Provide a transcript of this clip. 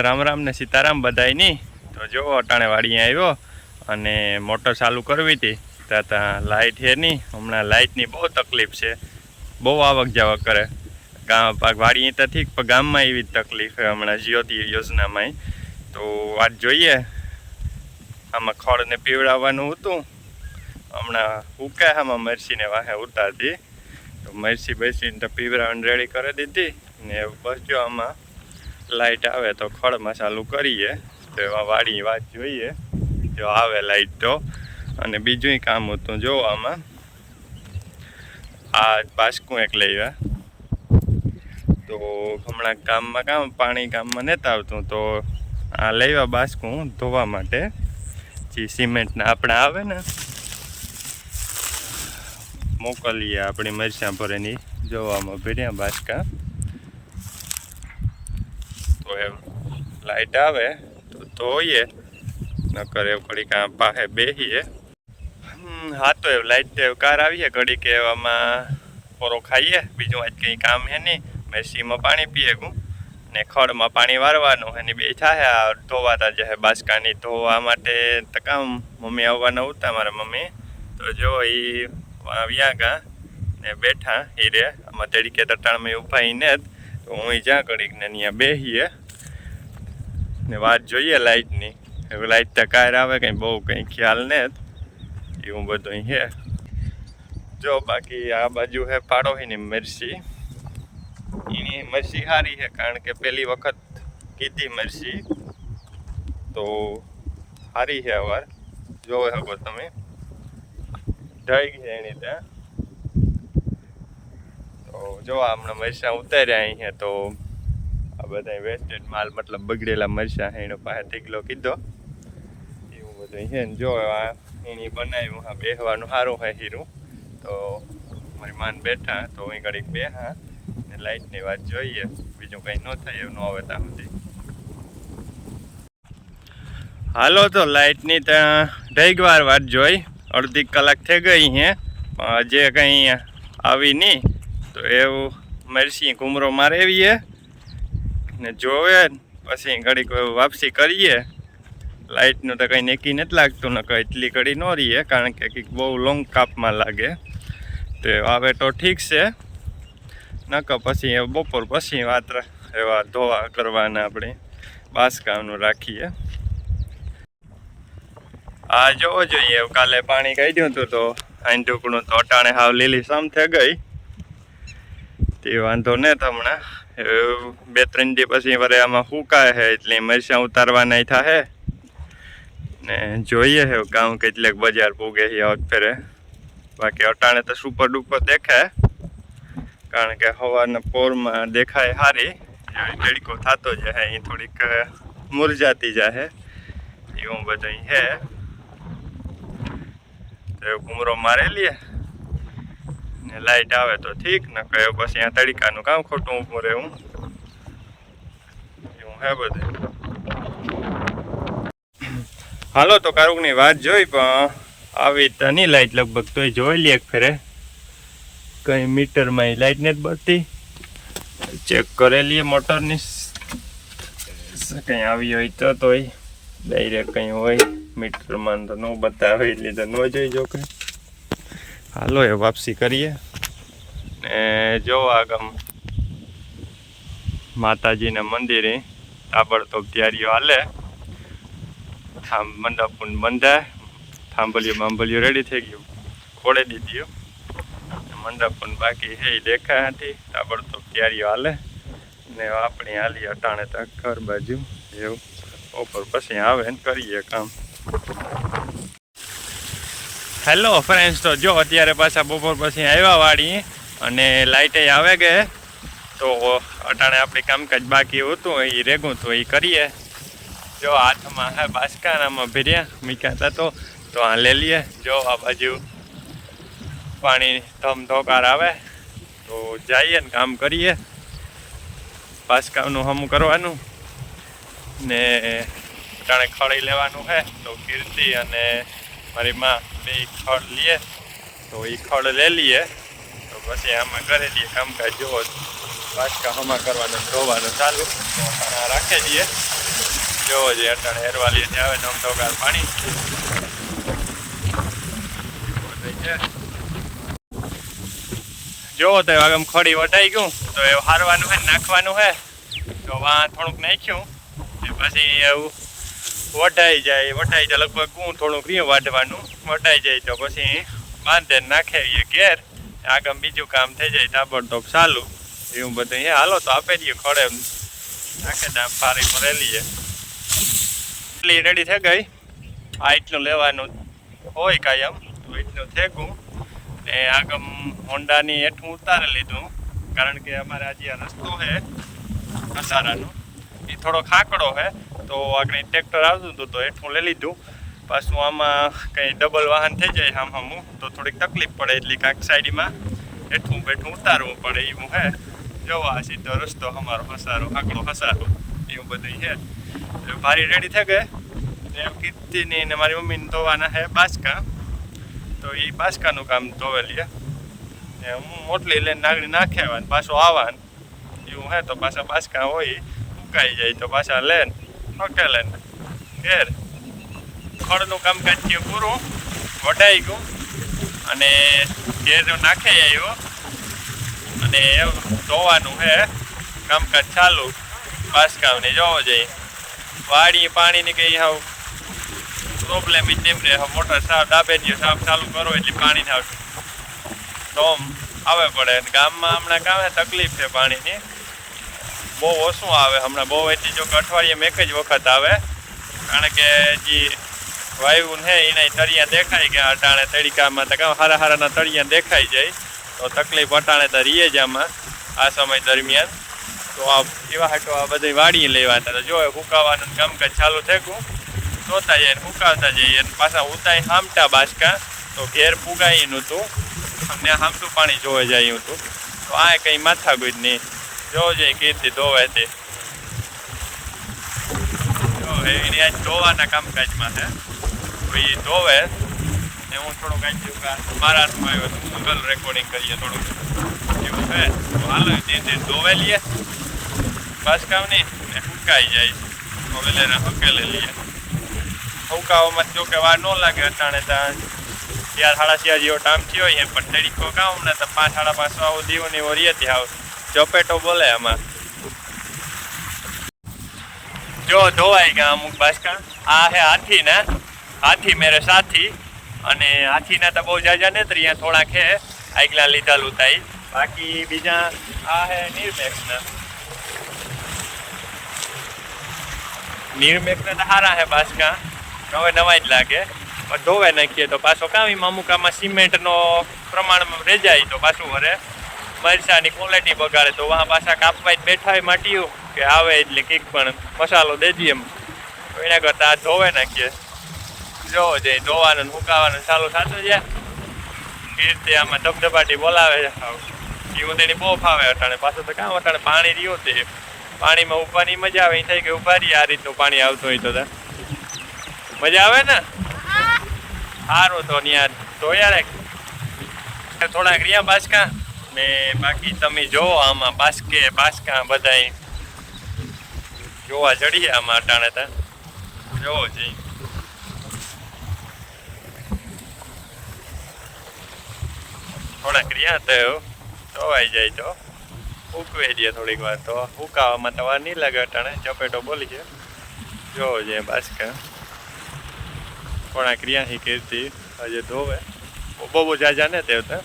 રામ રામ ને સીતારામ બધાય તો જો, અટાણે વાડી આવ્યો અને મોટર ચાલુ કરવી હતી. ત્યાં ત્યાં લાઇટ હેરની હમણાં લાઇટની બહુ તકલીફ છે. બહુ આવક જાવક કરે. ગામ પાક વાડી તો પણ ગામમાં એવી તકલીફ છે હમણાં જ્યોતિ યોજનામાં તો વાત જોઈએ. આમાં ખડને પીવડાવવાનું હતું. હમણાં ઉકા આમાં મરસીને વાહે ઉતારતી. તો મરસી બેસીને તો પીવડાવવાની રેડી કરી દીધી. ને બસ જો આમાં લાઇટ આવે તો ખળમાં ચાલુ કરીએ. તો એમાં વાડી વાત જોઈએ. જો આવે લાઇટ તો. અને બીજું કામ હતું જો આમાં આ બાસકું એક લઈ તો હમણાં ગામમાં કામ, પાણી ગામમાં નહોતા આવતું. તો આ લઈવા બાસકું ધોવા માટે. જે સિમેન્ટના આપણે આવે ને. મોકલીએ આપણી મરચાં ભરેની. જોવામાં ભીડ્યા બાસકા. તો એમ લાઇટ આવે, તો ધોઈએ. નકર એવું ઘડીક આ પાસે બેસીએ હા તો એવું લાઈટ કાર આવીએ, ઘડીક એવામાં પોરો ખાઈએ. બીજું આજ કંઈ કામ હે નહીં. મેસીમાં પાણી પીએ ગું ને ખડમાં પાણી વારવાનું. એની બે થાય આ ધોવાતા જશે બાસકાની. ધોવા માટે તકામ મમ્મી આવવાના ઉતા મારા મમ્મી. તો જો એ આવ્યા ગા ને બેઠા એ રે આમાં તડીકે તટાણમાં ઊભા ને જ. તો હું જ્યાં ઘડીક ને ત્યાં બેસીએ ને વાત જોઈએ લાઇટની હવે લાઇટ તો કાર આવે કંઈ, બહુ કંઈ ખ્યાલ ને એવું બધું છે જો બાકી આ બાજુ છે પાડોહીની મરસી. એની મરસી સારી છે કારણ કે પહેલી વખત કીધી મરસી. તો સારી છે અવાર. જોવે શકો તમે. ઢળી ગઈ છે એની ત્યાં. તો જો હમણાં મરચાં ઉતાર્યા અહીંયા તો બધા વેસ્ટેડ માલ, મતલબ બગડેલા મરચા છે એનો પાસે ટીકલો કીધો. એવું બધું છે ને જો એની બનાવ્યું હા બેહવાનું સારું હોય હીરું. તો મારી માન બેઠા, તો અહીં ઘડીક બેહા ને લાઇટની વાત જોઈએ. બીજું કંઈ ન થાય એવું ન આવે ત્યાં સુધી. હાલો તો લાઇટની ત્યાં ઢેગવાર વાત જોઈ. અડધી કલાક થઈ ગઈ હે. જે કંઈ આવી નહીં તો એવું મરસી ઘૂમરો મારેવીએ. ને જોવે પછી ઘડીક વાપસી કરીએ. લાઇટનું તો કંઈ નેકી નથી લાગતું ને કંઈ એટલી ઘડી ન રહીએ, કારણ કે કંઈક બહુ લોંગ કાપમાં લાગે. તો આવે તો ઠીક છે. નકર પછી બપોર પછી વાત એવા ધોવા કરવાના આપણે, બાસકામનું રાખીએ. આ જોવો જોઈએ કાલે પાણી કાઢ્યું હતું તો આઈન ટુકડું તો અટાણે હાવ લીલી સામ થઈ ગઈ. તે વાંધો ને હમણાં. બે, ત્રણ દી પછી વરે આમાં હુકાય છે એટલે મરચાં ઉતારવાના થાય ને જોઈએ હે, ગામ કેટલેક બજાર પૂગે છે આ ફેરે. બાકી અટાણે તો સુપર ડુપર દેખાય કારણ કે હવાના પોરમાં દેખાય સારી તડકો થતો જાય અહીં થોડીક મુરઝાતી જાય એવું બધું હે. તો ઘૂમરો મારેલી ને લાઈટ આવે તો ઠીક, ને કયો પછી આ તડકાનું કામ ખોટું ઊભું રહેવું. એવું હે બધું. હાલો તો કારુકની વાત જોઈ, પણ આવી તો નહીં લાઈટ લગભગ તોય જોઈ લે એક ફેરે. કંઈ મીટરમાં લાઈટ નથી બળતી. ચેક કરેલી મોટરની. કંઈ આવી હોય તો તોય. ડાયરેક્ટ કંઈ હોય, મીટરમાં તો ન બતાવે, એટલે તો ન જોઈ જો કંઈ હાલો, એ વાપસી કરીએ. ને જો આગમ માતાજીના મંદિરે તાબડતોબ તૈયારીઓ હાલે. થામ મંડપ બંધાય થાંભલિયું બાંભલિયું રેડી થઈ ગયું. ખોડે દીધું મંડપ પણ બાકી હે દેખાય હતી તાબડતોબ તૈયારીઓ હાલે. ને આપણી હાલી અટાણે તક ઘર બાજુ. એવું. બપોર પછી આવે ને કરીએ કામ. હેલો ફ્રેન્ડ્સ તો જો, અત્યારે પાછા બપોર પછી આવ્યા વાળી અને લાઇટે આવે કે, તો અટાણે આપણી કામકાજ બાકી હતું, એ રેગું તો એ કરીએ. જો, હાથમાં હે બાસકાનામાં ભીર્યા મીકાતા તો તો આ લઈ લઈએ જો, આ બાજુ પાણી ધમ ધોકાર આવે, તો જઈએ ને કામ કરીએ. બાસકાનું હમ કરવાનું ને અટાણે ખડી લેવાનું છે તો કીર્તિ અને મારી માં બે ખડ લઈએ તો એ ખડ લઈ લઈએ તો પછી આમાં કરી દઈએ કામકાજ. જોવો બાચકા હમા કરવાનું ધોવાનું ચાલુ રાખી દઈએ જોવો જે અટાણે હેરવા લઈએ આવે તો ધોકાર પાણી. જોવો તો આગમ ખડી વટાઈ ગયું, તો એ હારવાનું છે નાખવાનું છે તો વાં થોડુંક નાખ્યું પછી એવું વટાઈ જાય વટાઈ જાય, લગભગ હું થોડુંક રહ્યું વાઢવાનું વટાઈ જાય તો પછી બાંધે નાખે એ ઘેર. આગળ બીજું કામ થઈ જાય તાબડતોબ ચાલુ. એવું બધું એ હાલો તો આપે દઈએ ખડે નાખે દામ ફારી ભરેલી છે એટલી રેડી થઈ ગઈ? આ એટલું લેવાનું હોય કાયમ તો એટલું થેગું ને આગમ હોન્ડાની હેઠું ઉતારી લીધું, કારણ કે અમારે આજે આ રસ્તો છે કસારાનો એ થોડો ખાકડો છે. તો આગળ ટ્રેક્ટર આવતું હતું, તો હેઠું લઈ લીધું. પાછું આમાં કંઈ ડબલ વાહન થઈ જાય આમ હમું તો થોડીક તકલીફ પડે એટલે કાંક સાઈડમાં હેઠું બેઠું ઉતારવું પડે એવું હે. જોવા સીધો રસ્તો અમારો હસારો, આકડો હસારો, એવું બધું છે ભારી રેડી થઈ ગઈ. એમ કીર્તિની ને મારી મમ્મીને ધોવાના હે બાસકા. તો એ બાસકાનું કામ ધોવેલી ને હું મોટલી લઈને નાગડી નાખ્યા ને પાછો આવવાનું એવું હે, તો પાછા બાસકા હોય સુકાઈ જાય, તો પાછા લેન હકે લેન ઘેર ખડનું કામકાજ થયું પૂરું. વઢાઈ ગયું. અને ઘેર નાખે આવ્યો અને ધોવાનું છે કામકાજ ચાલુ. બાસકાવને જોવો જઈએ. વાડી પાણીની કંઈ હાવ પ્રોબ્લેમ જ તેમ રહે મોટર સાફ ડાબે જ સાફ ચાલુ કરો એટલે પાણી આવશે તો આવે પડે. ગામમાં હમણાં કામે તકલીફ છે પાણીની. બહુ ઓછું આવે. હમણાં બહુ એટલી જો અઠવાડિયે એક જ વખત આવે. કારણ કે જે વાયુ છે એના તળિયા દેખાય કે અટાણે તડીકામાં તો કામ હારા હારાના તળિયા દેખાઈ જાય તો તકલીફ અટાણે તો રહીએ જ આમાં આ સમય દરમિયાન. તો આ એવા હાટો આ બધી વાડી લેવાતા તો જો હુકાવાનું કામકાજ ચાલુ થેકું. ગયું જઈએ હુકાવતા જઈએ પાછા ઉતાય હામટા બાસકા. તો ઘેર પુગાઈ નહોતું અને હામટું પાણી જોવા જાય હતું. તો આ કંઈ માથાકૂટ નહીં. જોઈએ કીર્તિ ધોવાય તે એની આજ ધોવાના કામકાજમાં છે. એ ધોવે ને હું થોડુંક આજ મારા હાથમાં આવ્યો તો ગૂગલ રેકોર્ડિંગ કરીએ થોડુંક. એવું છે. તો હાલો તે ધોવે લઈએ બાસકાવની ને હુકાઈ જાય હવે લેને હકેલે લઈએ હુકાવામાં જો કે વાર ન લાગે અટાણે ત્યાં ચાર સાડા ચાર જેવો ટાઈમ થયો હોય પણ તડીકો કામ ને તો પાંચ, સાડા પાંચ આવો દીવો ને એવો રીએ આવ ચપેટો બોલે આમાં જો ધોવાઈ ગયા અમુક બાસકા આ હે હાથી ને. હાથી મેરે સાથી. અને હાથીના તો બહુ જાજા ને અહીંયા થોડાક હે. આગલા લીધા તાઈ બાકી બીજા આ હે નિર્મેક્ષના નિર્મેક્ષના તો સારા હે બાસકા હવે નવા જ લાગે. પણ ધોવાઈ નાખીએ તો પાછો કામ એમાં અમુક આમાં સિમેન્ટનો પ્રમાણમાં રેજાય તો પાછું વરે. મરચાની ક્વોલિટી બગાડે તો વાહ પાછા કાપવા બેઠા હોય માટીયું. કે આવે એટલે કંઈક પણ મસાલો દેજી એમ. એના કરતાં આ ધોવે નાખીએ. જોવો જે ધોવાનું સુકાવાનું ચાલુ થતું છે. કીર્તિ આમાં ધબધબાટી બોલાવે છે. એવું તેની બહુ ફાવે અટાણે. પાછું તો કામ અટાણે પાણી રહ્યું તે. પાણીમાં ઉભાની મજા આવે એ થઈ કે ઊભા રહી આ રીતનું પાણી આવતું હોય તો તા. મજા આવે ને? સારું તો ત્યાં ધોયા રાખ થોડાક રહ્યા બાસકા. ને બાકી તમે જોવો આમાં બાસ્કે, બાસકા બધાય જોવા ચડીએ આમાં અટાણે તા. જોવો જઈ. થોડાક રહ્યા તો ધોવાઈ જાય તો. ઉકવે દે થોડીક વાર તો. ઉકાવામાં તો વાર નહીં લાગે અટાણે. ચપેટો બોલી છે જોવો છે બાસકા. થોડાક રહ્યા કીર્તિ હજે ધોવે. બહુ બહુ જાજા ને તે તો.